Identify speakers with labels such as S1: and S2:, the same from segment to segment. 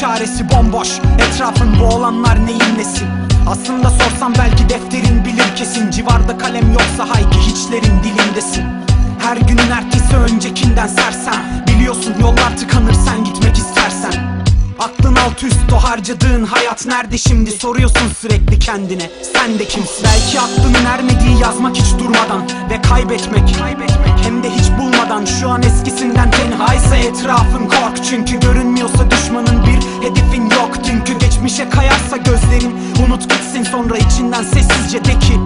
S1: çaresi bomboş? Etrafın bu olanlar neyin nesi? Aslında sorsam belki defterin bilir kesin. Civarda kalem yoksa hayki hiçlerin dilindesin. Her günün ertesi öncekinden sersem. Biliyorsun yollar tıkanır sen gitmek istersen. Aklın alt üst o harcadığın hayat nerede şimdi? Soruyorsun sürekli kendine. Sen de kimsin? Belki aklının ermediği yazmak hiç durmadan Ve kaybetmek, kaybetmek hem de hiç bulmadan. Şu an eskisinden tenhaysa etrafın kork Çünkü görünmüyorsa düşmanın bir hedefin yok. Dünkü geçmişe kayarsa gözlerin Unut gitsin. Sonra içinden sessizce de ki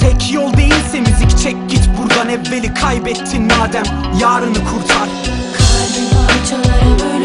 S1: Tek yol değilse müzik çek git buradan. Evveli kaybettin madem Yarını kurtar.
S2: Kalbim parçalara bölündü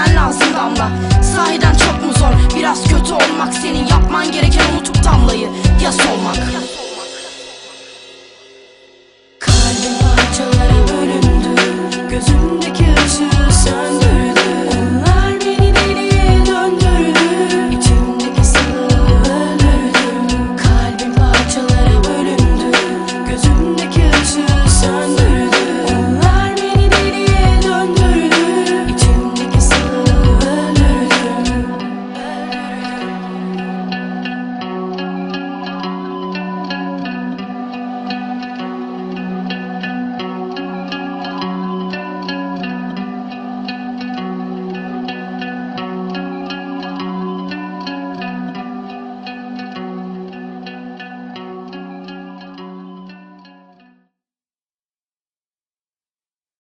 S2: görmen lazım damla. Sahiden çok mu zor? Biraz kötü olmak Senin. Yapman gereken unutup damlayı. Ya solmak